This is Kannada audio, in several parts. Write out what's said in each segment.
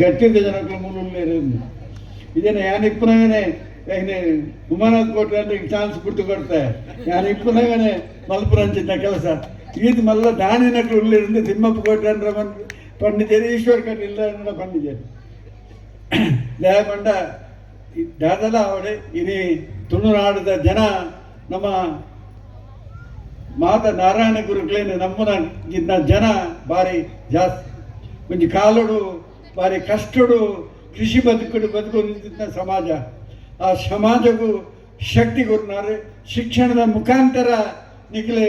ಗಟ್ಟಿ జనకుల మూలంలో లేదు ఇదే నేను ఇప్పుడగానే నేను ಉಮಾನಾಥ್ ಕೊಟ್ರೆ ಚಾನ್ಸ್ ಬಿಟ್ಟು ಕೊಡ್ತೆ. ನಾನು ಇಪ್ಪನಾಗನೆ ಮಲ್ಪುರ ಕೆಲಸ. ಇದು ಮಲ್ಲ ದಾನಿ ಉಳ್ಳಿರಿಂದ ತಿಮ್ಮಪ್ಪ ಕೊಟ್ರೆ ಅಂದ್ರೆ ಬಂದು ಪಂಡಿತೇರಿ ಈಶ್ವರ್ ಕಟ್ ಇಲ್ಲ ಅಂದ್ರೆ ಪಂಡಿತೇರಿ. ಲೇಪಂಡ ದಾದಲ ಅವಡೆ ಇನಿ ತುಳುನಾಡದ ಜನ ನಮ್ಮ ಮಾತ ನಾರಾಯಣ ಗುರುಗಳೇನು ನಮ್ಮನ ಜನ ಭಾರಿ ಜಾಸ್ತಿ. ಒಂದು ಕಾಲುಡು ಭಾರಿ ಕಷ್ಟಡು ಕೃಷಿ ಬದುಕುಡು ಬದುಕು ಸಮಾಜ. ಆ ಸಮಾಜಕ್ಕೂ ಶಕ್ತಿ ಕೊಡ್ನಾರು. ಶಿಕ್ಷಣದ ಮುಖಾಂತರ ನಿಖಲೆ,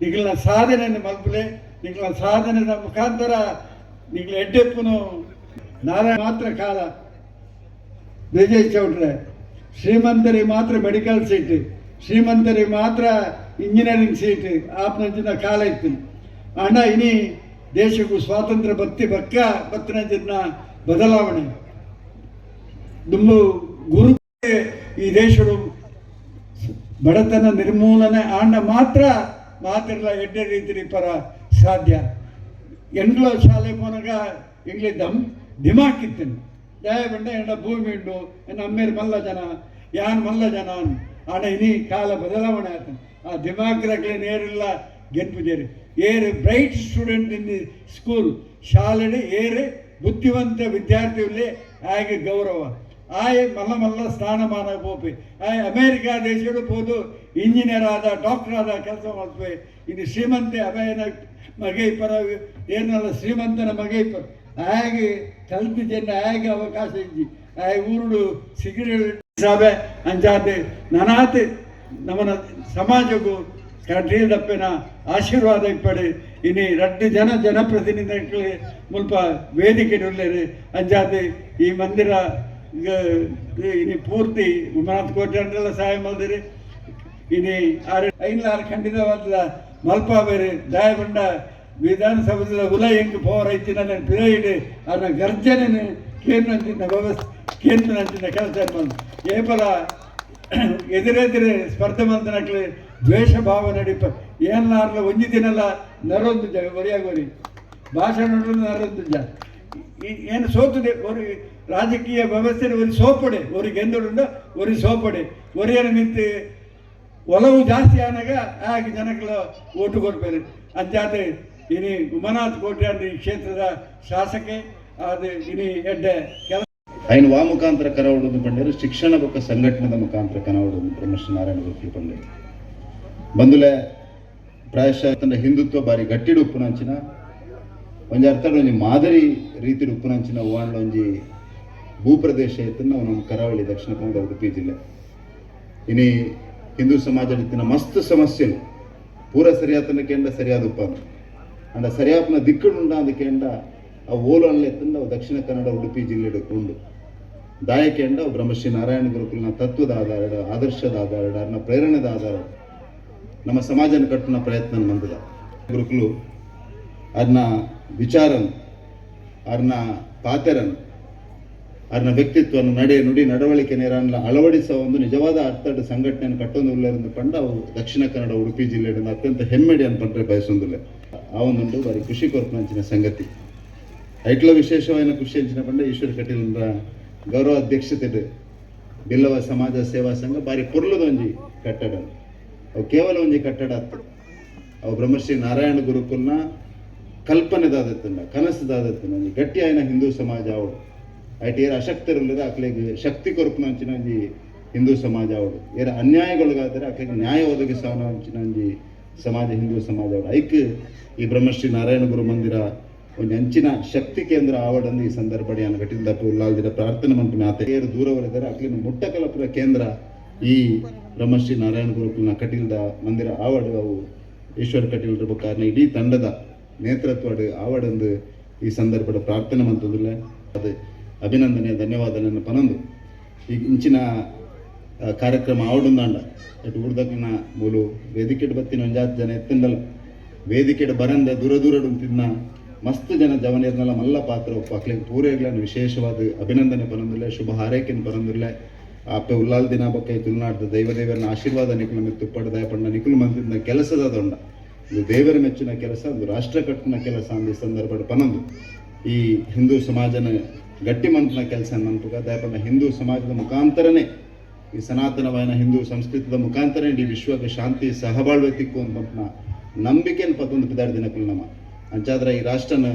ನಿಖಿಲ್ನ ಸಾಧನೆಯನ್ನು ಮಲ್ಪಲೆ. ನಿಖಿಲ್ನ ಸಾಧನೆದ ಮುಖಾಂತರ ನಿಖಿಲ ಎಡ್ಡೆಪ್ಪುನು ನಾರಾಯಣ ಮಾತ್ರ ಕಾಲ ವಿಜಯ್ ಚೌಟ್ರೆ ಶ್ರೀಮಂತರಿಗೆ ಮಾತ್ರ ಮೆಡಿಕಲ್ ಸೀಟ್ ಶ್ರೀಮಂತರಿಗೆ ಮಾತ್ರ ಇಂಜಿನಿಯರಿಂಗ್ ಸೀಟ್ ಆಪ್ನಂಚಿನ ಕಾಲ ಇತ್ತು. ಅಣ್ಣ, ಇನಿ ದೇಶಕ್ಕೂ ಸ್ವಾತಂತ್ರ್ಯ ಬತ್ತಿ ಬಕ್ಕ ಬತ್ತಿನಂಚಿನ ಬದಲಾವಣೆ. ದುಂಬು ಗುರು ಈ ದೇಶಡು ಬಡತನ ನಿರ್ಮೂಲನೆ ಆಂಡ ಮಾತ್ರ ಮಾತಿರಲ ಎಡ್ಡೆ ರೀತಿ ಪರ ಸಾಧ್ಯ. ಎಂಗ್ಲ ಶಾಲೆ ಮೂಲಕ ಎಂಗ್ಲಿ ದಮ್ ದಿಮಾಕ್ ಇತ್ತೇನೆ ದಯ ಬಂಡ ಎಂಡ ಭೂಮಿ ಉಂಡು ಎನ್ನ ಅಮ್ಮೇರು ಮಲ್ಲ ಜನ, ಯಾನ್ ಮಲ್ಲ ಜನ ಆಣ ಇನಿ ಕಾಲ ಬದಲಾವಣೆ ಆಯ್ತು ಆ ದಿಮಾಕ್ರಕ್ಕೆ ನೇರಿಲ್ಲ ಗೆನ್ಪುಜೇರಿ air bright student in the school ಶಾಲೆಡೆ ಏರೆ ಬುದ್ಧಿವಂತ ವಿದ್ಯಾರ್ಥಿಗಳೇ ಹಾಗೆ ಗೌರವ. ಆಯ್ ಮಲ್ಲ ಮಲ್ಲ ಸ್ಥಾನಮಾನ ಪೋಪಿ ಆಯ್ ಅಮೇರಿಕಾ ದೇಶಗಳು ಹೋದು ಇಂಜಿನಿಯರ್ ಆದ, ಡಾಕ್ಟರ್ ಆದ ಕೆಲಸ ಮಾಡ್ತವೆ ಇದು ಶ್ರೀಮಂತೆ ಅಭಯನ ಮಗೈ ಪರ ಏನಲ್ಲ, ಶ್ರೀಮಂತನ ಮಗೈ ಪರ ಹಾಗೆ ಕಲ್ತು ಜನ ಹೇಗೆ ಅವಕಾಶ ಇಜ್ಜಿ ಆಯ್ ಊರುಡು ಸಿಗರೇಟ್ ಸಾಬೆ, ಅಂಜಾತೆ, ನನಾತೆ ನಮ್ಮನ ಸಮಾಜಕ್ಕೂ ಕಟೀಲ್ಡಪ್ಪನ ಆಶೀರ್ವಾದ ಇಪ್ಪಡೆ ಇನಿ ರಡ್ಡು ಜನ ಜನಪ್ರತಿನಿಧಿಗಳು ಮುಲ್ಪ ವೇದಿಕೆ ಉಳ್ಳೇರು ಅಂಜಾತಿ ಈ ಮಂದಿರ ಇನಿ ಪೂರ್ತಿ ಉಮನಾಥ್ ಕೋಟೆ ಅಂತೆಲ್ಲ ಸಹಾಯ ಮಾಡಿದಿರಿ. ಇನಿ ಆರು ಐನ್ಲಾರು ಖಂಡಿತವಾದ ಮಲ್ಪ ಬೇರೆ ದಯಗೊಂಡ ವಿಧಾನಸಭೆ ಉಲ ಹೆಂಗೆ ಪವರ್ ಐತಿ ನನ್ನ ಪಿರಿಯಡ್ ಅದನ್ನ ಗರ್ಜನೆ ಕೇಂದ್ರ ವ್ಯವಸ್ಥೆ ಕೇಂದ್ರ ಕೆಲಸ ಏಪಲ ಎದುರೆದುರೆ ಸ್ಪರ್ಧೆ ಮಂತನಕ್ಲೆ ದ್ವೇಷ ಭಾವ ನಡಿಪ ಏನಾರಲ್ಲ ಒಂದು ದಿನಲ್ಲ ನರೊಂದುಜ ಒರಿಯಾಗೋರಿ ಭಾಷಣ ನರೊಂದುಜ ಏನು ಸೋತುದೆ? ಒರಿ ರಾಜಕೀಯ ವ್ಯವಸ್ಥೆ ಒರಿ ಸೋಪಡೆ. ಅವ್ರಿಗೆ ಗೆಂದುಡುಂಡ ಒರಿ ಸೋಪಡೆ. ಒರಿಯನ್ನು ನಿಂತು ಒಲವು ಜಾಸ್ತಿ ಆನಾಗ ಆಗ ಜನಕ್ಕೆ ಓಟು ಕೊಡ್ಬೇರೆ ಅಂತಾದ್ರೆ ಇನಿ ಉಮನಾಥ್ ಕೋಟೆ ಅಂದ್ರೆ ಈ ಕ್ಷೇತ್ರದ ಶಾಸಕೆ, ಅದು ಇನಿ ಎಡ್ಡೆ ಕೆಲಸ ವಾ ಮುಖಾಂತರ ముఖాంతర కనవడం ಶಿಕ್ಷಣ శిక్షణ ఒక ಮುಖಾಂತರ ముఖాంతర కనవడం బ్రహ్మశ్రీ ನಾರಾಯಣ గురు ಬಂದುಲೆ ಪ್ರಾಯಶಃ ತನ್ನ ಹಿಂದುತ್ವ ಬಾರಿ ಗಟ್ಟಿಡು ಉಪ್ಪುನಂಚಿನ, ಒಂಜಿ ಅರ್ಥ ಒಂಜಿ ಮಾದರಿ ರೀತಿ ಉಪ್ಪುನಂಚಿನ ಒಂಜಿ ಭೂಪ್ರದೇಶ ಇತ್ತನ್ನ ನಮ್ಮ ಕರಾವಳಿ, ದಕ್ಷಿಣ ಕನ್ನಡ ಉಡುಪಿ ಜಿಲ್ಲೆ ಇನಿ ಹಿಂದೂ ಸಮಾಜ ಮಸ್ತ್ ಸಮಸ್ಯೆ ಪೂರ ಸರಿಯಾತನ ಕೇಂದ್ರ ಸರಿಯಾದ ಉಪ್ಪನ. ಅಂಡ ಸರಿಯಾಪನ ದಿಕ್ಕುಂಡ ಕೇಂದ್ರ ಆ ಓಲು ಅನ್ಲೆತ್ತಂದ ಅವು ದಕ್ಷಿಣ ಕನ್ನಡ, ಉಡುಪಿ ಜಿಲ್ಲೆ ಉಂಡು. ದಾಯಕೇಂಡ ಬ್ರಹ್ಮಶ್ರೀ ನಾರಾಯಣ ಗುರುಕುಲ್ನ ತತ್ವದ ಆಧಾರ ಆದರ್ಶದ ಆಧಾರ ಪ್ರೇರಣೆದ ಆಧಾರ ನಮ್ಮ ಸಮಾಜ ಕಟ್ಟುನ ಪ್ರಯತ್ನ ಮಂದದ ಗುರುಕುಲು ಅರ್ನ ವಿಚಾರನ್ ಅರ್ನ ಪಾತೆರನ್ ಅರ್ನ ವ್ಯಕ್ತಿತ್ವನ ನಡೆ ನುಡಿ ನಡವಳಿಕೆ ನೇರನ್ನ ಅಳವಡಿಸುವ ಒಂದು ನಿಜವಾದ ಅರ್ಥದ ಸಂಘಟನೆಯನ್ನು ಕಟ್ಟೊಂದು ಕಂಡು ಅವು ದಕ್ಷಿಣ ಕನ್ನಡ, ಉಡುಪಿ ಜಿಲ್ಲೆ ಅತ್ಯಂತ ಹೆಮ್ಮೆಡಿ ಅನ್ಪಂಡ್ರೆ ಬಯಸೊಂದುಲ್ಲೆ. ಆ ಒಂದುಂಡು ಬಾರಿ ಖುಷಿ ಕೊರ್ಪಂಚಿನ ಸಂಗತಿ. ಐಟ್ಲ ವಿಶೇಷವಾದ ಖುಷಿ ಅಂಚಿನ ಪಂಡ ಈಶ್ವರ ಕಟೀಲ್ರ ಗೌರವ ಅಧ್ಯಕ್ಷತೆ ಬಿಲ್ಲವ ಸಮಾಜ ಸೇವಾ ಸಂಘ ಬಾರಿ ಪುರ್ಲದೊಂಜಿ ಕಟ್ಟಡ. ಅವು ಕೇವಲ ಒಂಜಿ ಕಟ್ಟಡ ಅತ್ತು ಅವು ಬ್ರಹ್ಮಶ್ರೀ ನಾರಾಯಣ ಗುರುಕುಲ್ನ ಕಲ್ಪನೆದಾದತ್ತನ್ನ ಕನಸದಾದತ್ತನ್ನ ಒಂಜಿ ಗಟ್ಟಿ ಆಯ್ನ ಹಿಂದೂ ಸಮಾಜ ಅವಳು. ಐಟ್ ಏರ ಅಶಕ್ತರುಲ್ಲದ ಅಕ್ಲೆಗ್ ಶಕ್ತಿ ಕೊರಪುನಂಚಿನ ಒಂಜಿ ಹಿಂದೂ ಸಮಾಜ ಅವಳು. ಏರ ಅನ್ಯಾಯಗೊಳಗಾದರೆ ಅಕ್ಲೆಗ್ ನ್ಯಾಯ ಒದಗಿಸವನ ಅಂಚಿನ ಒಂಜಿ ಸಮಾಜ, ಹಿಂದೂ ಸಮಾಜ ಅವಳು. ಐಕ್ ಈ ಬ್ರಹ್ಮಶ್ರೀ ನಾರಾಯಣ ಗುರು ಮಂದಿರ ಒಂದು ಅಂಚಿನ ಶಕ್ತಿ ಕೇಂದ್ರ ಆವಡಂದು ಈ ಸಂದರ್ಭ ಘಟಿಸಿದ ಉಲ್ಲಾಲ್ದಿರ ಪ್ರಾರ್ಥನೆ ಮಂಪನ ಆತ ಏರು ದೂರವರೆದರೆ ಅಕ್ಲಿನ ಮುಟ್ಟಕಲಪುರ ಕೇಂದ್ರ ಈ ಬ್ರಹ್ಮಶ್ರೀ ನಾರಾಯಣ ಗುರುಕುಲ್ನ ಕಟೀಲ್ದ ಮಂದಿರ ಆವಡು ಅವು ಈಶ್ವರ ಕಟೀಲ್ರ ಕಾರಣ ಇಡೀ ತಂಡದ ನೇತೃತ್ವಡ್ ಆವಡಂದು ಈ ಸಂದರ್ಭದ ಪ್ರಾರ್ಥನೆ ಮಂತದಿಲ್ಲ ಅದು ಅಭಿನಂದನೆ ನನ್ನ ಪನಂದು. ಈ ಇಂಚಿನ ಕಾರ್ಯಕ್ರಮ ಆವಡುಂದಾಂಡ ಎಟ್ ಉಡ್ದಕ್ಕಿನ ಮೂಲು ವೇದಿಕೆಡ್ ಬತ್ತಿನ ಒಂಜಾತ್ ಜನ ಎತ್ತಿಂದಲ್ಲ ವೇದಿಕೆಡ್ ಬರಂದ ದೂರ ದೂರಡು ತಿನ್ನ ಮಸ್ತ್ ಜನ ಜವನಿರ್ನಲ್ಲ ಮಲ್ಲ ಪಾತ್ರ ಒಪ್ಪ. ಅಕ್ಲಿಗೆ ಪೂರೆಗಳನ್ನು ವಿಶೇಷವಾದ ಅಭಿನಂದನೆ ಪನಂದಿಲ್ಲ, ಶುಭ ಹಾರೈಕೆಯನ್ನು ಪನಂದಿಲ್ಲ. ಆಪೆ ಉಲ್ಲಾಲ್ ದಿನ ಬಕ್ಕ ದೈವ ದೇವರನ್ನ ಆಶೀರ್ವಾದ ನಿಖುಲ ಮೆತ್ತು ಪಡೆದ ಪಂಡ ನಿಖುಲ್ ಮಂದಿನ ಕೆಲಸದ ದೊಂಡ. ಇದು ದೇವರ ಮೆಚ್ಚಿನ ಕೆಲಸ, ಒಂದು ರಾಷ್ಟ್ರ ಕಟ್ಟಿನ ಕೆಲಸ ಅಂದ ಈ ಸಂದರ್ಭದ ಪನಂದು. ಈ ಹಿಂದೂ ಸಮಾಜನ ಗಟ್ಟಿ ಮಂತನ ಕೆಲಸ ಮನ್ಪುಗ ದಯಪಣ್ಣ ಹಿಂದೂ ಸಮಾಜದ ಮುಖಾಂತರನೇ, ಈ ಸನಾತನವಾದ ಹಿಂದೂ ಸಂಸ್ಕೃತದ ಮುಖಾಂತರ ಇಡೀ ವಿಶ್ವಕ್ಕೆ ಶಾಂತಿ ಸಹಬಾಳ್ವೆ ತಿಕ್ಕು ಅಂತ ಮನ್ಪನ ನಂಬಿಕೆಯನ್ನು ಪತ್ತೊಂದು ಪಿದಾರ್ ದಿನಕ್ಕೂ ನಮ್ಮ ಅಂಚಾದ್ರೆ ಈ ರಾಷ್ಟ್ರನ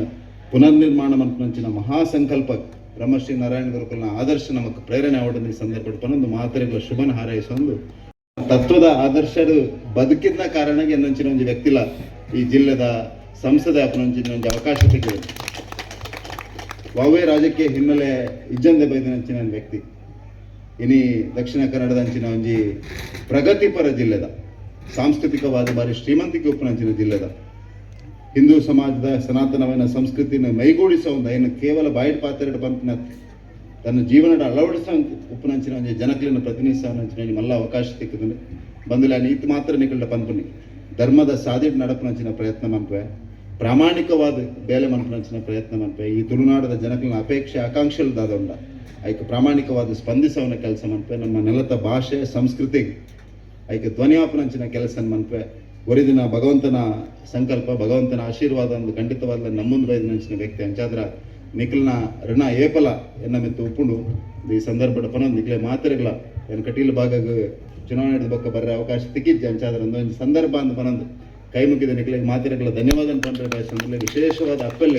ಪುನರ್ನಿರ್ಮಾಣ ಮಹಾ ಮಹಾಸಂಕಲ್ಪ ಬ್ರಹ್ಮಶ್ರೀ ನಾರಾಯಣ ಗುರುಕುಲ್ನ ಆದರ್ಶ ನಮಗೆ ಪ್ರೇರಣೆ ಅವಡನ್ನು ಈ ಸಂದರ್ಭ ಪನ್ನೊಂದು ಮಾತರೆಗಳ ಶುಭನ ಹಾರೈಸೊಂದು. ತತ್ವದ ಆದರ್ಶರು ಬದುಕಿದ್ನ ಕಾರಣಕ್ಕೆ ಎನ್ನಂಚಿನ ಒಂದು ವ್ಯಕ್ತಿಲ ಈ ಜಿಲ್ಲೆದ ಸಂಸದೆ ಅಪನಂಚಿನ ಒಂದು ಅವಕಾಶ ತೆಗೆದು ವಾವೇ ರಾಜಕೀಯ ಹಿನ್ನೆಲೆ ಇಜ್ಜಂದೆ ಬೈದಿನಂಚಿನ ಒಂದು ವ್ಯಕ್ತಿ. ಇನಿ ದಕ್ಷಿಣ ಕನ್ನಡದ ಅಂಚಿನ ಒಂಜಿ ಪ್ರಗತಿಪರ ಜಿಲ್ಲೆದ, ಸಾಂಸ್ಕೃತಿಕವಾದ ಬಾರಿ ಶ್ರೀಮಂತಿಕೆ ಉಪನಂಚಿನ ಜಿಲ್ಲೆದ. ಹಿಂದೂ ಸಮಾಜದ ಸನಾತನವನ್ನ ಸಂಸ್ಕೃತಿನ ಮೈಗೂಡಿಸೋ ಏನು ಕೇವಲ ಬಾಯಿಡ್ ಪಾತ್ರೆಡ್ ಪಂಪಿನ ತನ್ನ ಜೀವನದ ಅಳವಡಿಸೋ ಉಪನಂಚಿನ ಒಂದು ಜನಕ್ಲಿನ ಪ್ರತಿನಿಧಿಸೋನಂಚಿನ ಮಲ್ಲ ಅವಕಾಶ ಸಿಕ್ಕಿದ್ರೆ ಬಂದಿಲ್ಲ ನೀತಿ ಮಾತ್ರ ನಿಕಲ್ಡ ಪನ್ಪುನಿ ಧರ್ಮದ ಸಾಧಿಡ್ ನಡಪನಂಚಿನ ಪ್ರಯತ್ನ ಮನ್ಪೆ. ಪ್ರಾಮಾಣಿಕವಾದ ಬೇಲೆ ಮನ್ಪನಂಚಿನ ಪ್ರಯತ್ನ ಮನ್ಪೆ. ಈ ತುಳುನಾಡದ ಜನಕ್ಲಿನ ಅಪೇಕ್ಷೆ ಆಕಾಂಕ್ಷೆలు ಆಯ್ಕೆ ಪ್ರಾಮಾಣಿಕವಾದ ಸ್ಪಂದಿಸವನ ಕೆಲಸ ಮನ್ಪೆ. ನಮ್ಮ ನೆಲದ ಭಾಷೆ, ಸಂಸ್ಕೃತಿ ಐಕ ಧ್ವನಿಯಾಪನಂಚಿನ ಕೆಲಸ ಮನ್ಪೆ. ಒರಿದಿನ ಭಗವಂತನ ಸಂಕಲ್ಪ, ಭಗವಂತನ ಆಶೀರ್ವಾದ ಒಂದು ಖಂಡಿತವಾದ ನಮ್ಮೊಂದು ಬೈದಿನಂಚಿನ ವ್ಯಕ್ತಿ ಅಂಚಾದ್ರ ನಿಖಿಲ್ನ ಋಣ ಏಪಲ ಎನ್ನ ಮೆತ್ತು ಉಪ್ಪುಂಡು. ಈ ಸಂದರ್ಭದ ಪನ ನಿಖಿಲೆ ಮಾತ್ರೆಗಳ ಏನು ಕಟೀಲ್ ಭಾಗ ಚುನಾವಣೆ ಬಕ್ಕ ಬರ್ರೆ ಅವಕಾಶ ತಿಕ್ಕಿದ್ದೆ ಅಂಚಾದ್ರ ಒಂದು ಸಂದರ್ಭ ಅಂತ ಪನಂದು ಕೈ ಮುಗಿದ ನಿಖಿಲಿಗೆ ಮಾತ್ರೆಗಳ ಧನ್ಯವಾದ ಪಂಡ್ರೆ ವಿಶೇಷವಾದ ಅಪ್ಪೆಲ್ಲ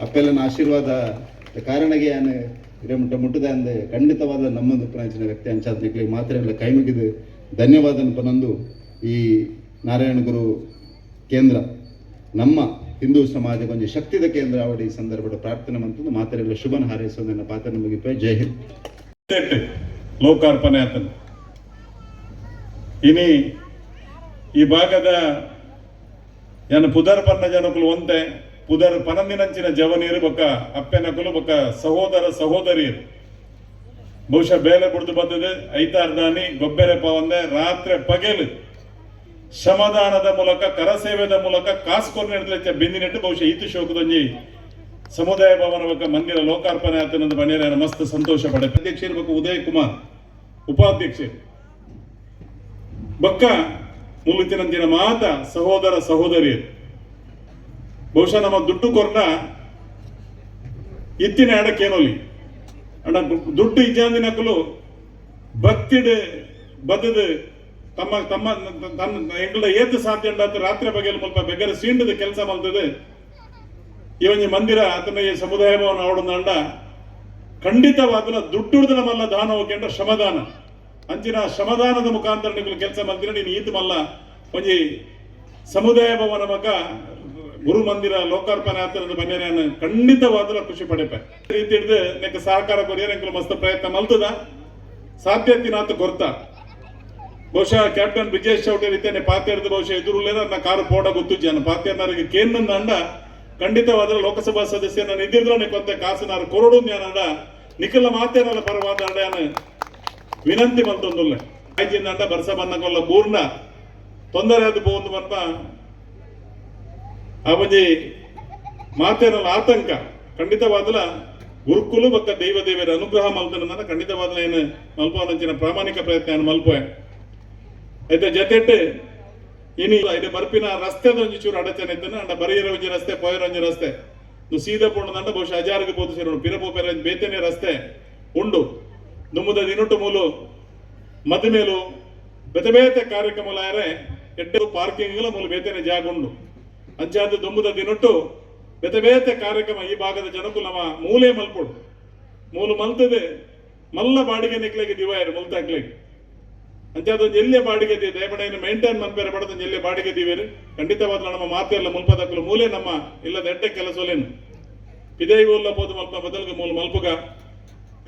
ಅಪ್ಪೆಲ್ಲನ ಆಶೀರ್ವಾದ ಕಾರಣಗೆ ಏನು ಹಿರೇ ಮುಟ್ಟ ಮುಟ್ಟದೆ ಅಂದೆ ಖಂಡಿತವಾದ ನಮ್ಮೊಂದು ಪ್ರಾಂಚಿನ ವ್ಯಕ್ತಿ ಅಂಚಾದ ನಿಖಿಲಿಗೆ ಮಾತ್ರೆಗಳ ಕೈ ಮುಗಿದು ಧನ್ಯವಾದ ಪನಂದು ಈ ನಾರಾಯಣ ಗುರು ಕೇಂದ್ರ, ನಮ್ಮ ಹಿಂದೂ ಸಮಾಜ ಒಂದು ಶಕ್ತಿದ ಕೇಂದ್ರ ಅವಡಿ ಈ ಸಂದರ್ಭದ ಪ್ರಾರ್ಥನೆ ಮಂತ್ರ ಮಾತರೆಲ್ಲ ಶುಭನ ಹಾರೈಸೋದನ್ನ ಪಾತ್ರ ನಮಗೆ ಜೈ ಹಿಂದ್. ಲೋಕಾರ್ಪಣೆ ಆತನು ಇನಿ ಈ ಭಾಗದ ಏನು ಪುದರ್ ಪನ್ನ ಜನಕುಲು ಒಂತೆ, ಪುದರ್ ಪನಂದಿನಂಚಿನ ಜವನೀರು ಬೊಕ್ಕ ಅಪ್ಪೆನಕುಲು ಬೊಕ್ಕ ಸಹೋದರ ಸಹೋದರಿಯರು. ಬಹುಶಃ ಬೇಲೆ ಬುಡ್ದು ಬದ್ದದು ಐತಾರ್ದಾನಿ ಗೊಬ್ಬೆರೆ ಪವಂದೆ, ರಾತ್ರಿ ಪಗೆಲು. ಶ್ರಮದಾನದ ಮೂಲಕ ಕರಸೇವೆದ ಮೂಲಕ ಕಾಸ್ಕೋರ್ ನಡೆದ ಬಿಂದಿನಿಟ್ಟು ಬಹುಶಃ ಈತು ಶೋಕದೊಂಜಿ ಸಮುದಾಯ ಭವನ ಮಂದಿರ ಲೋಕಾರ್ಪಣೆ ಆತನದ ಮನೆಯಲ್ಲಿ ಮಸ್ತ್ ಸಂತೋಷ ಪಡೆ. ಅಧ್ಯಕ್ಷ ಇರ್ಬೇಕು ಉದಯ್ ಕುಮಾರ್ ಉಪಾಧ್ಯಕ್ಷ ಬಕ್ಕ ಮುಲುತಿನಂದಿನ ಮಾತ ಸಹೋದರ ಸಹೋದರಿ ಬಹುಶಃ ನಮ್ಮ ದುಡ್ಡು ಕೊರ್ನ ಇತ್ತಿನ ಅಡಕ್ಕೇನೋಲಿ ಅಣ್ಣ, ದುಡ್ಡು ಇಜ್ಜಾಂದಿನಕ್ಕಲು ಭಕ್ತಿಡ್ ಬದದು ತಮ್ಮ ತಮ್ಮ, ತನ್ನ ಎಂಗಳ ಏತು ಸಾಧ್ಯ ರಾತ್ರಿ ಬಗೆಯಲ್ಲಿ ಮುಲ್ಪ ಬೆಗರ ಸೀಂಡದ ಕೆಲಸ ಮಲ್ತದೆ ಇವನ್ ಮಂದಿರ, ಆತನ ಈ ಸಮುದಾಯ ಭವನ ಅವಡಂದ ಖಂಡಿತವಾದ ದುಡ್ಡುಡ್ದನ ಮಲ್ಲ ದಾನ ಹೋಗ್ಯಂಡ ಶ್ರಮದಾನ. ಅಂಚಿನ ಶ್ರಮದಾನದ ಮುಖಾಂತರ ನೀವು ಕೆಲಸ ಮಾಡ್ತೀರ ನೀನು ಈತ ಮಲ್ಲ. ಒಂಜಿ ಸಮುದಾಯ ಭವನ ಮಗ ಗುರು ಮಂದಿರ ಲೋಕಾರ್ಪಣೆ ಆತನ ಮನೆ ನಾನು ಖಂಡಿತವಾದ ಖುಷಿ ಪಡೆಪೆ ರೀತಿ ಹಿಡಿದು ನೆಕ್ ಸಹಕಾರ ಕೊರಿಯ ಎಂಕಲು ಮಸ್ತ್ ಪ್ರಯತ್ನ ಮಲ್ತದ. ಸಾಧ್ಯತಿನಾತ ಕೊರ್ತ ಬಹುಶಃ ಕ್ಯಾಪ್ಟನ್ ಬ್ರಿಜೇಶ್ ಚೌಟರ್ ಇದ್ದೇನೆ ಪಾತ್ಯರ್ದು ಬಹುಶಃ ಎದುರುಲ್ಲೇ ನನ್ನ ಕಾರು ಪೋಡ ಗೊತ್ತು ಜನ ಪಾತ್ಯನಾರಿಗೆ ಕೇಂದ್ರ ಅಂಡ ಖಂಡಿತವಾದ ಲೋಕಸಭಾ ಸದಸ್ಯನ ಇದ್ದಿದ್ರು ಕೊಂತೆ ಕಾಸನಾರ ಕೊರಡು ಜ್ಞಾನದ ನಿಖಿಲ ಮಾತೇನಲ್ಲ ಪರವಾದ ಅಂಡ ವಿನಂತಿ ಮಂತೊಂದುಲ್ಲ ಅಂಡ ಬರ್ಸ ಬಂದಂಗಲ್ಲ ಪೂರ್ಣ ತೊಂದರೆ ಅದು ಬಂದು ಬನ್ನ ಅವಜಿ ಮಾತೇನಲ್ಲ ಆತಂಕ. ಖಂಡಿತವಾದಲ ಗುರುಕುಲು ಮತ್ತು ದೈವ ದೇವರ ಅನುಗ್ರಹ ಮಲ್ತನ ಖಂಡಿತವಾದಲ ಏನು ಮಲ್ಪವನಂಚಿನ ಪ್ರಾಮಾಣಿಕ ಪ್ರಯತ್ನ ಏನು ಐತೆ ಜತೆಟ್ಟು ಇನ್ನು ಐತೆ ಬರ್ಪಿನ ರಸ್ತೆದ ಒಂಜಿ ಚೂರು ಅಡಚಣೆ ಇದ್ದನು ಅಂಡ ಬರೆಯರ ಒಂಜಿ ರಸ್ತೆ, ಪೊಯರ ಒಂಜಿ ರಸ್ತೆ. ನು ಸೀದ ಪೋಣದಂಡ ಬಹುಶಃ ಅಜಾರ್ಗೆ ಬೋದು ಸೇರೋಣ. ಪಿರಪೋಪೆರ ಬೇತನೆ ರಸ್ತೆ ಉಂಡು. ನುಮ್ಮದ ದಿನೊಟ್ಟು ಮೂಲು ಮದ ಮೇಲು ಬೇತೆ ಕಾರ್ಯಕ್ರಮ ಕಾರ್ಯಕ್ರಮಲಾರೆ ಎಡ್ಡೆ ಪಾರ್ಕಿಂಗ್ಲ ಮೂಲು ಬೇತನೆ ಜಾಗ ಉಂಡು. ಅಂಚಾದ ದೊಂಬುದ ದಿನೊಟ್ಟು ಬೆತ ಬೇತೆ ಕಾರ್ಯಕ್ರಮ ಈ ಭಾಗದ ಜನಕ್ಕೂ ನಮ್ಮ ಮೂಲೆ ಮಲ್ಪೊಡು. ಮೂಲು ಮಲ್ತದೆ. ಮಲ್ಲ ಬಾಡಿಗೆ ನಿಕ್ಲಿಗೆ ದಿವಾಯರು ಮುಲ್ತಾಕ್ಲಿಗೆ. ಅಂಚೆ ಅದೊಂದು ಎಲ್ಲೇ ಬಾಡಿಗೆ ದಿ ದಯಪಡೆಯನ್ನು ಮೇಂಟೈನ್ ಮನ್ಬೇರೆ ಬಡದ ಎಲ್ಲೇ ಬಾಡಿಗೆ ದಿವೇರು ಖಂಡಿತವಾದ ನಮ್ಮ ಮಾತೆಲ್ಲ ಮುಲ್ಪದಕ್ಕಲು ಮೂಲೆ ನಮ್ಮ ಇಲ್ಲದ ಎಡ್ಡೆ ಕೆಲಸಲೇನು? ಪಿದೈ ಇವಲ್ಲ ಬೋದು ಮಲ್ಪ ಬದಲಿಗೆ ಮೂಲ ಮಲ್ಪುಗ.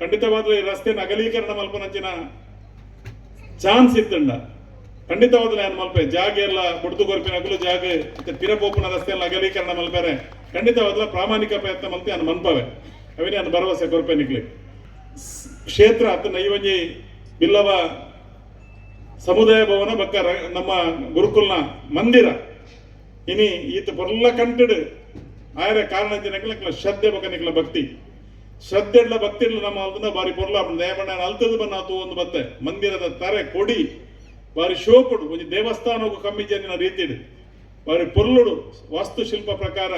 ಖಂಡಿತವಾದ ಈ ರಸ್ತೆ ಅಗಲೀಕರಣ ಮಲ್ಪನಂಚಿನ ಚಾನ್ಸ್ ಇತ್ತಂಡ. ಖಂಡಿತವಾದ ನಾನು ಮಲ್ಪೆ? ಜಾಗ ಎಲ್ಲ ಬುಡ್ದು ಕೊರಪಿನ ಅಗಲು ಜಾಗ ತಿರಪೋಪನ ರಸ್ತೆ ಎಲ್ಲ ಅಗಲೀಕರಣ ಮಲ್ಪೇರೆ. ಖಂಡಿತವಾದ ಪ್ರಾಮಾಣಿಕ ಪ್ರಯತ್ನ ಮಲ್ತಿ ನಾನು ಮನ್ಪವೆ. ಅವನೇ ನಾನು ಭರವಸೆ ಗೊರ್ಪೆ ನಿಕ್ಲಿ. ಕ್ಷೇತ್ರ ಅತ್ತ ನೈವಂಜಿ ಬಿಲ್ಲವ ಸಮುದಾಯ ಭವನ ಬಕ್ಕ ನಮ್ಮ ಗುರುಕುಲ್ನ ಮಂದಿರ. ಇನಿ ಈತ ಬರ್ಲ ಕಂಟಡ್ ಆಯ್ರ ಕಾರಣ ಜನಗಳ ಶ್ರದ್ಧೆ ಬಕ್ಕ ನಿಕ್ಲ ಭಕ್ತಿ. ಶ್ರದ್ಧೆ ಇಡ್ಲ ಭಕ್ತಿ ನಮ್ಮ ಅದನ್ನ ಬಾರಿ ಬರಲ್ಲ ದಯಮಣ್ಣ ಅಲ್ತದ ಬನ್ನ ಆತು ಒಂದು ಬತ್ತೆ. ಮಂದಿರದ ತರೆ ಕೊಡಿ. ಬಾರಿ ಶೋಕುಡು ಒಂದು ದೇವಸ್ಥಾನಕ್ಕೂ ಕಮ್ಮಿ ಜನ ರೀತಿ ಬಾರಿ ಪೊರ್ಲುಡು. ವಾಸ್ತುಶಿಲ್ಪ ಪ್ರಕಾರ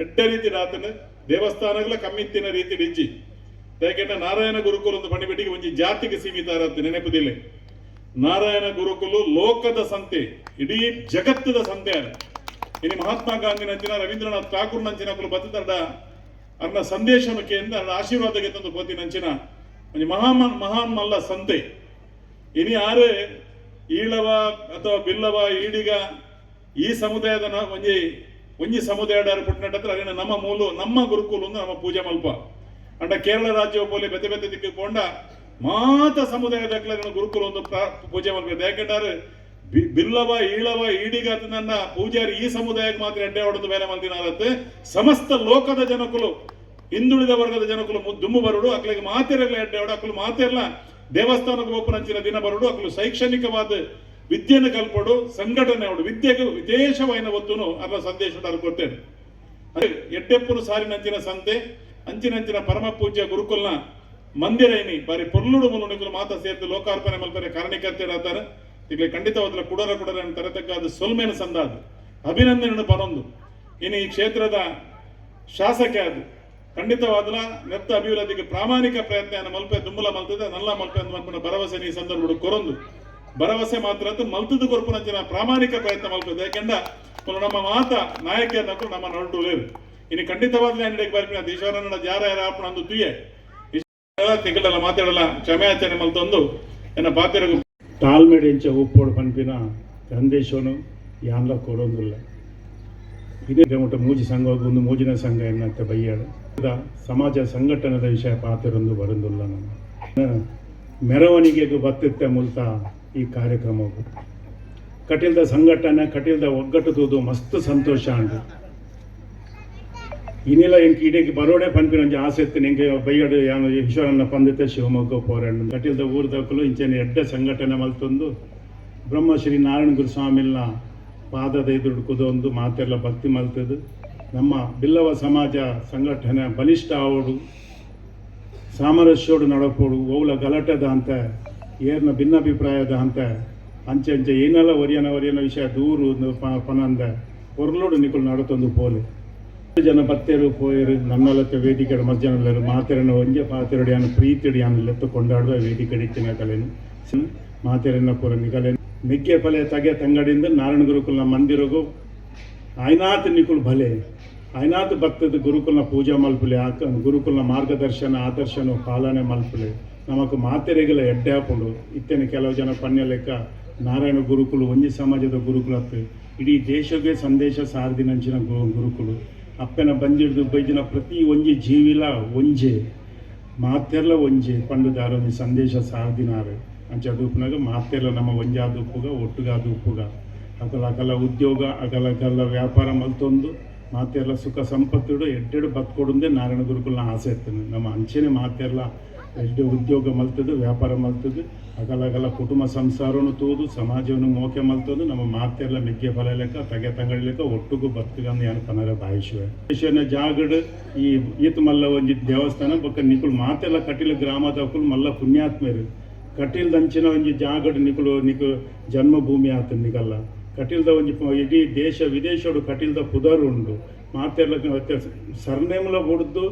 ಎಡ್ಡ ರೀತಿ ಆತನ. ದೇವಸ್ಥಾನಗಳ ತಿನ್ನ ರೀತಿ ಇಜ್ಜಿ. ಯಾಕೆಂದ್ರೆ ನಾರಾಯಣ ಗುರುಕುಲ ಒಂದು ಪಣಿಬಿಟ್ಟಿಗೆ ಒಂದು ಜಾತಿಗೆ ಸೀಮಿತ ಆರತ್ತೆ ನೆನಪುದಿಲ್ಲ. ನಾರಾಯಣ ಗುರುಕುಲು ಲೋಕದ ಸಂತೆ, ಇಡೀ ಜಗತ್ತದ ಸಂತೆ ಅದು. ಮಹಾತ್ಮ ಗಾಂಧಿ ನಂಚಿನ, ರವೀಂದ್ರನಾಥ್ ಠಾಕೂರ್ ನಂಚಿನ, ಕುಲು ಬತ್ತದ ಅರ್ನ ಸಂದೇಶಕ್ಕೆ ಅರ್ನ ಆಶೀರ್ವಾದಕ್ಕೆ ತಂದು ಪೋತಿ ನಂಚಿನ. ಮಹಾ ಮಹಾನ್ ಮಲ್ಲ ಸಂತೆ. ಇನಿ ಯಾರು ಈಳವ ಅಥವಾ ಬಿಲ್ಲವ, ಈಡಿಗ, ಈ ಸಮುದಾಯದ ಒಂಜಿ ಒಂಜಿ ಸಮುದಾಯದ ಪುಟ್ಟಿನಟ್ಟ ಅಲ್ಲಿನ ನಮ್ಮ ಮೂಲು, ನಮ್ಮ ಗುರುಕುಲು ನಮ್ಮ ಪೂಜೆ ಮಲ್ಪ. ಅಂಡ ಕೇರಳ ರಾಜ್ಯ ಪೋಲಿ ಬೆತ್ತೆ ಬೆತ್ತೆ ದಿಕ್ಕು ಮಾತ ಸಮುದಾಯದ ಗುರುಕುಲ ಒಂದು ಪೂಜೆ ಮಾಡಬೇಕು. ಯಾಕೆಂದ್ರೆ ಬಿಲ್ಲವ, ಈಳವ, ಈಡಿಗ ನನ್ನ ಪೂಜಾರಿ ಈ ಸಮುದಾಯಕ್ಕೆ ಮಾತ್ರ ಎಡ್ಡೆ ಹೊಡೆದು ಬೇರೆ ಆಗುತ್ತೆ ಸಮಸ್ತ ಲೋಕದ ಜನಕುಲು, ಹಿಂದುಳಿದ ವರ್ಗದ ಜನಕುಲು ದುಮ್ಮು ಬರುಡು, ಅಕ್ಲಿಗೆ ಮಾತಿರಲ್ಲ, ಎಡ್ಡೆ ಹೊಡೆ ಅಕ್ಲು ಮಾತಿರಲ್ಲ. ದೇವಸ್ಥಾನಕ್ಕೆ ಒಪ್ಪನಂಚಿನ ದಿನ ಬರುಡು, ಅಕ್ಲು ಶೈಕ್ಷಣಿಕವಾದ ವಿದ್ಯೆಯನ್ನು ಕಲ್ಪಡು, ಸಂಘಟನೆ ಅವಡು. ವಿದ್ಯೆಗೆ ವಿದೇಶವಾಯಿನ ಒತ್ತುನು ಅಲ್ಲ ಸಂದೇಶ ಅದೇ ಎಡ್ಡೆಪ್ಪುನು ಸಾರಿನಂಚಿನ ಸಂತೆ, ಅಂಚಿನಂಚಿನ ಪರಮ ಪೂಜ್ಯ ಗುರುಕುಲ್ನ ಮಂದಿರ ಏನಿ ಬಾರಿ ಪೊರ್ಲುಡು ಮುಲುಣಿಕುಲು ಮಾತ ಸೇರ್ತು ಲೋಕಾರ್ಪಣೆ ಮಲ್ಪರೆ ಕಾರಣಕರ್ತೆರಾತಾರೆ ಈಗಲೇ ಖಂಡಿತವಾದ ಕುಡರ ಕುಡರ ಅದು ಸೊಲ್ಮೇನ ಸಂದಾದ ಅಭಿನಂದನೆ ಪರೊಂದು. ಇನ್ನು ಈ ಕ್ಷೇತ್ರದ ಶಾಸಕ ಅದು. ಖಂಡಿತವಾದಲ ನೆತ್ತ ಅಭಿವೃದ್ಧಿಗೆ ಪ್ರಾಮಾಣಿಕ ಪ್ರಯತ್ನ ಮಲ್ಪೆ, ದುಂಬಲ ಮಲ್ತದೆ. ನಲ್ಲ ಮಲ್ಪೆ ಅಂತ ಮಲ್ಪಣ ಭರವಸೆ ಈ ಸಂದರ್ಭ ಕೊರೊಂದು. ಭರವಸೆ ಮಾತ್ರ ಅಂತ ಮಲ್ತದ ಕೊರ್ಪುನಂಚಿನ ಪ್ರಾಮಾಣಿಕ ಪ್ರಯತ್ನ ಮಲ್ಪದೆ. ಯಾಕೆಂದ? ನಮ್ಮ ಮಾತ ನಾಯಕಿಯನ್ನಕ್ಕೂ ನಮ್ಮ ಲೇರು ಇನ್ನು ಖಂಡಿತವಾದ ಬರ್ಪಿನ ಈಶ್ವರನ ಜಾರ ಯಾರ ಅಂದು ತುಯ್ಯೆ ತಿಂಗಳಲ್ಲ ಮಾತಾಡಲ್ಲ, ಕ್ಷಮೆಯಾಚರಣೆ ಮಲ್ತೊಂದು, ಎನ್ನ ಪಾತಿರಗು ತಾಳ್ಮೆಡೆಂಚ ಉಪ್ಪೋಡು ಪನ್ಪಿನ ಸಂದೇಶನು ಯಾನ್ಲ ಕೊಡೋಂಗಿಲ್ಲ ಇದೇ ಮಟ್ಟ ಮೂಜಿ ಸಂಘ ಒಂದು ಮೂಜಿನ ಸಂಘ ಎನ್ನತ್ತೆ ಬಯ್ಯಾಡ ಇದ ಸಮಾಜ ಸಂಘಟನೆದ ವಿಷಯ ಪಾತ್ರರೊಂದು ಬರಂದಿಲ್ಲ ನಾನು ಮೆರವಣಿಗೆಗೂ ಬತ್ತಿತ್ತೆ ಮುಲ್ತ ಈ ಕಾರ್ಯಕ್ರಮವು. ಕಟೀಲ್ದ ಸಂಘಟನೆ ಕಟೀಲ್ದ ಒಗ್ಗಟ್ಟು ತೂದು ಮಸ್ತ್ ಸಂತೋಷ ಅಂಡು ಇನ್ನಿಲ್ಲ ಎಂಕ್ ಇಡೀ ಬರೋಡೆ ಪನ್ಪಿನ ಒಂಜಿ ಆಸೆ ಇತ್ತು ನಿಂಗೆ ಬೈಯಡು ಯಾನು ಈಶ್ವರನ್ನ ಪಂದಿತ್ತೆ ಶಿವಮೊಗ್ಗ ಪೋರಾಡು ಕಟೀಲ್ದ ಊರ್ದಕ್ಕಲು ಇಂಚೆನ ಎಡ್ಡೆ ಸಂಘಟನೆ ಮಲ್ತೊಂದು ಬ್ರಹ್ಮಶ್ರೀ ನಾರಾಯಣ ಗುರು ಸ್ವಾಮಿಲ್ನ ಪಾದದ ಎದುರು ಕುದೊಂದು ಮಾತೆಲ್ಲ ಭಕ್ತಿ ಮಲ್ತದು ನಮ್ಮ ಬಿಲ್ಲವ ಸಮಾಜ ಸಂಘಟನೆ ಬಲಿಷ್ಠ ಆವಡು ಸಾಮರಸ್ಯೋಡು ನಡಪೋಡು ಓವುಲ ಗಲಾಟೆದ ಅಂತ ಏರ್ನ ಭಿನ್ನಾಭಿಪ್ರಾಯದ ಅಂತ ಅಂಚೆ ಅಂಚೆ ಏನೆಲ್ಲ ಒರಿಯನ ಒರಿಯನ ವಿಷಯ ದೂರು ಪನಂದ ಹೊರ್ಲೋಡು ನಿಕುಲು ನಡತೊಂದು ಪೋಲೆ ಜನ ಬತ್ತೇರು ಪೋಯರು ನನ್ನಲತ್ತ ವೇದಿಕೆ ಮಜ್ಜನಲ್ಲರು ಮಾತೆರನ ಒಂಜೆ ಪಾತೆರಡಿಯಾನ ಪ್ರೀತಿಡಿಯಾನ ಲೆತ್ತು ಕೊಂಡಾಡುವ ವೇದಿಕೆ ಇತ್ತಿನ ಕಲೆನು. ಮಾತೆರನ್ನ ಪೂರ ನಿಕಲೆನು ಮೆಗ್ಗೆ ಫಲೆ ತಗೆ ತಂಗಡಿಂದ ನಾರಾಯಣ ಗುರುಕುಲ್ನ ಮಂದಿರಗು ಆಯ್ನಾತ್ ನಿಕುಲ್ ಭಲೆ ಆಯ್ನಾತ್ ಭಕ್ತದ ಗುರುಕುಲ್ನ ಪೂಜಾ ಮಲ್ಪುಲೆ, ಆಕ ಗುರುಕುಲ್ನ ಮಾರ್ಗದರ್ಶನ, ಆದರ್ಶನ, ಪಾಲನೆ ಮಲ್ಪುಲೆ. ನಮಕ್ ಮಾತೆರೆಗಳ ಎಡ್ಡೆ ಹಾಕೊಂಡು ಇತ್ತೇನೆ ಕೆಲವು ಜನ ಪನ್ಯ ಲೆಕ್ಕ ನಾರಾಯಣ ಗುರುಕುಲು, ಒಂಜಿ ಸಮಾಜದ ಗುರುಕುಲತ್ತು. ಇಡೀ ದೇಶಕ್ಕೆ ಸಂದೇಶ ಸಾರದಿನಂಚಿನ ಗುರುಕುಲು. ಅಪ್ಪನ ಬಂದಿಡ್ದು ಬೈದಿನ ಪ್ರತಿ ಒಂಜಿ ಜೀವಿಲ ಒಂಜೆ, ಮಾತೆರ್ಲ ಒಂಜೆ ಪಂಡು ದಾರೊಂಜಿ ಸಂದೇಶ ಸಾರ್ದಿನಾರೆ. ಅಂಚ ದೂಪನಾಗ ಮಾತೆರ್ಲ ನಮ್ಮ ಒಂಜಾ ದೂಪುಗ, ಒಟ್ಟುಗ ದೂಪುಗ. ಅಕಲ ಅಕಲ ಉದ್ಯೋಗ, ಅಕಲ ಅಕಲ ವ್ಯಾಪಾರ ಮಲ್ತೊಂದು, ಮಾತೆರ್ಲ ಸುಖ ಸಂಪತ್ತುಡು, ಎಡ್ಡೆಡು ಬತ್ಕೊಡುಂದೇ ನಾರಾಯಣ ಗುರುಕುಲ್ನ ಆಸೆ ಇರ್ತದೆ ನಮ್ಮ ಅಂಚೆನೆ ಮಾತೆರ್ಲ ಎಡ್ಡೆ ಉದ್ಯೋಗ ಮಲ್ತದು, ವ್ಯಾಪಾರ ಮಲ್ತದು. ಅಗಲ ಅಗಲ ಕುಟುಂಬ ಸಂಸಾರನು ತೂದು, ಸಮಾಜವನ್ನು ಮೋಕೆ ಮಲ್ತೋದು, ನಮ್ಮ ಮಾತೆಲ್ಲ ಮೆಗ್ಗೆ ಫಲ ಲೆಕ್ಕ, ತಗೆ ತಂಗಡಿ ಲೆಕ್ಕ, ಒಟ್ಟುಗು ಬದುಕಂದು ಏನು ಕನ್ನಡ ಬಾಯಿಸುವೆ. ಈಶ್ವರನ ಜಾಗಡ್ ಈ ಈತ ಮಲ್ಲ ಒಂಜಿ ದೇವಸ್ಥಾನ, ಬಕ್ಕ ನಿಕುಲು ಮಾತೆಲ್ಲ ಕಟೀಲ ಗ್ರಾಮದ ಮಲ್ಲ ಪುಣ್ಯಾತ್ಮರು ಕಟೀಲ್ ದಂಚಿನ ಒಂಜಿ ಜಾಗಡ್ ನಿಕುಲು, ನಿಕು ಜನ್ಮಭೂಮಿ ಆತ ನಿಗಲ್ಲ. ಕಟೀಲ್ದ ಒಂಜಿ ಇಡೀ ದೇಶ ವಿದೇಶಡು ಕಟೀಲ್ದ ಪುದರ್ ಉಂಡು ಮಾತೆಲ್ಲ ಸರ್ನೇಮ್ಲ ಹೊಡ್ದು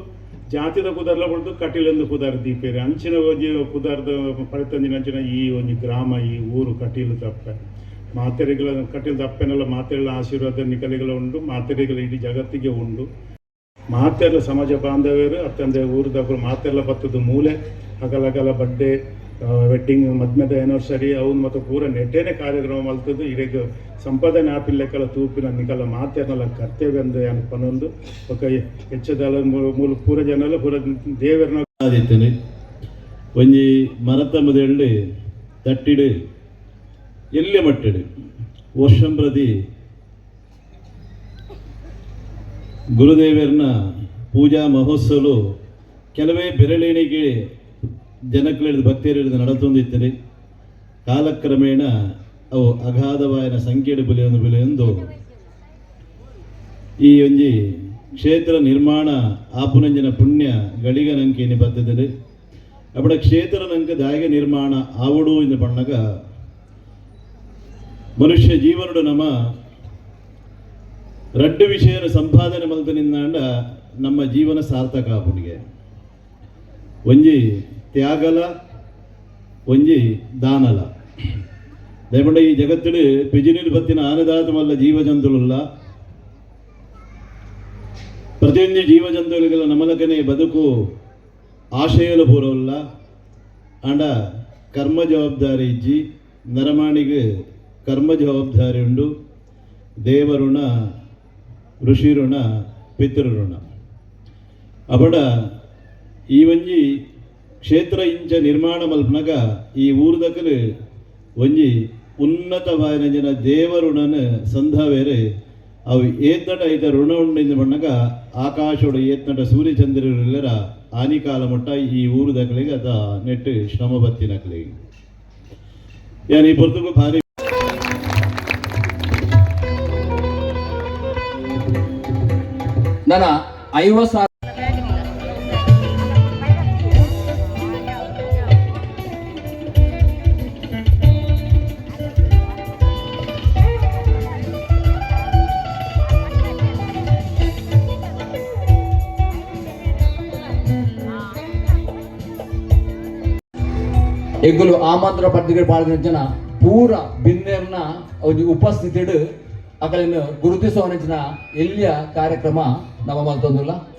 ಜಾತಿದ ಕುದಾರ್ಲ ಬಡ್ದು ಕಟೀಲೆಂದು ಕುದಾರ ದೀಪೇರಿ. ಅಂಚಿನ ಒಂಜಿ ಕುದರ್ದ ಪಳಿತಂಜಿನ ಅಂಚಿನ ಈ ಒಂಜಿ ಗ್ರಾಮ, ಈ ಊರು ಕಟೀಲು ತಪ್ಪೆ. ಮಾತೆರೆಗಳ ಕಟೀಲ್ ತಪ್ಪೆನೆಲ್ಲ ಮಾತೆಗಳ ಆಶೀರ್ವಾದ, ನಿಕಲೆಗಳ ಉಂಡು ಮಾತೆರೆಗಳ ಇಡೀ ಜಗತ್ತಿಗೆ ಉಂಡು ಮಾತೆಲ್ಲ ಸಮಾಜ ಬಾಂಧವ್ಯರು ಅತ್ತಂದೆ ಊರದವರು ಮಾತೆಲ್ಲ ಬತ್ತದ ಮೂಲೆ, ಹಗಲಗಲ ಬಡ್ಡೆ ವೆಡ್ಡಿಂಗ್ ಮದ್ಮೆದ ಆನಿವರ್ಸರಿ ಅವನು ಮತ್ತು ಪೂರ ನೆಟ್ಟೇನೆ ಕಾರ್ಯಕ್ರಮ ಮಲ್ತದ್ದು. ಇಡೀಗ ಸಂಪಾದನೆ ಆಪಿಲ್ಲೆಕ್ಕಲ ತೂಪಿನ ನಿಕಲ ಮಾತೇನಲ್ಲ ಕರ್ತವ್ಯ ಅಂದ ಅನ್ಪನೊಂದು ఒక ಹೆಚ್ಚದಲ ಮೂಲ ಪೂರ ಜನಲ ಪೂರ ದೇವರನ ಆದಿತ್ತನೆ. ಒಂಜಿ ಮರತಮ್ಮದೆಳ್ಳಿ ತಟ್ಟಿಡು ಎಲ್ಯ ಮಟ್ಟಡು ವರ್ಷಂ ಪ್ರತಿ ಗುರುದೇವರನ್ನ ಪೂಜಾ ಮಹೋತ್ಸವ ಕೆಲವೇ ಬೆರಳೆಣಿಗೆ ಜನಕ್ಳಿಡಿದು ಭಕ್ತಿಯರಿಡಿದು ನಡೆತೊಂದಿದ್ದರೆ ಕಾಲಕ್ರಮೇಣ ಅವು ಅಗಾಧವಾಯನ ಸಂಖ್ಯೆಡು ಬೆಲೆ ಬೆಲೆಯೊಂದು ಈ ಒಂಜಿ ಕ್ಷೇತ್ರ ನಿರ್ಮಾಣ ಆಪುನಂಜನ ಪುಣ್ಯ ಗಳಿಗ ನಂಕೇನೆ ಬರ್ತದೆ ಅಪಡ ಕ್ಷೇತ್ರ ನಂಕ ನಿರ್ಮಾಣ ಆವಡು ಎಂದು ಬಣ್ಣಗ ಮನುಷ್ಯ ಜೀವನಡು ನಮ ರಡ್ಡು ವಿಷಯ ಸಂಪಾದನೆ ಮಲ್ತನಿಂದಾಂಡ ನಮ್ಮ ಜೀವನ ಸಾರ್ಥಕ ಆಪುನಿಗೆ ಒಂಜಿ ತ್ಯಾಗಲ ಒಂಜಿ ದಾನಲ. ದಯಮಂಡ ಈ ಜಗತ್ತಿಡು ಪಿಜಿನಿಲ್ ಬತ್ತಿನ ಆನದಾತಮಲ್ಲ ಮಲ್ಲ ಜೀವ ಜಂತುಲುಲ್ಲ ಪ್ರತಿಯೊಂದು ಜೀವ ಜಂತುಗಳಿಗೆಲ್ಲ ನಮಲಕನೆ ಬದುಕು ಆಶಯಲು ಪೂರವಲ್ಲ ಆಂಡ ಕರ್ಮ ಜವಾಬ್ದಾರಿ ಇಜ್ಜಿ, ನರಮಾಣಿಗೆ ಕರ್ಮ ಜವಾಬ್ದಾರಿ ಉಂಡು. ದೇವಋಣ ಋಷಿ ಋಣ ಪಿತೃ ಋಣ ಅಪಡ ಈ ಒಂಜಿ ಕ್ಷೇತ್ರ ಇಂಚ ನಿರ್ಮಾಣ ಮಲ್ಪನಗ ಈ ಊರ್ದಕಲು ಒಂಜಿ ಉನ್ನತವಾದ ಜನ ಸಂಧ ಬೇರೆ ಅವು ಏತ್ನಟ ಐತ ಋಣ ಉಂಡಿಂದ ಬಣ್ಣಗ ಆಕಾಶೋಡ ಏತ್ನಟ ಸೂರ್ಯಚಂದ್ರರೆಲ್ಲರ ಆನಿಕಾಲ ಮಟ್ಟ ಈ ಊರುದಕಲಿಗೆ ಅದ ನೆಟ್ಟು ಶ್ರಮ ಬತ್ತಿನಕಲಿಗೆ ಯಾನ್ ಈ ಪೊರ್ತುಗು ಭಾರಿ ನನ್ನ ಐವತ್ತು ಎಗ್ಗುಲು ಆಮಂತ್ರ ಪತ್ರಿಕೆ ಪಾಡಿದ ಜನ ಪೂರ ಬಿನ್ನೆರ್ನ ಉಪಸ್ಥಿತಿಡ್ ಅಕಲಿನ ಗುರುತಿಸುವ ಎಲ್ಲಿಯ ಕಾರ್ಯಕ್ರಮ ನಮ್ಮ ಮಲ್ತೊಂದುಲ್ಲ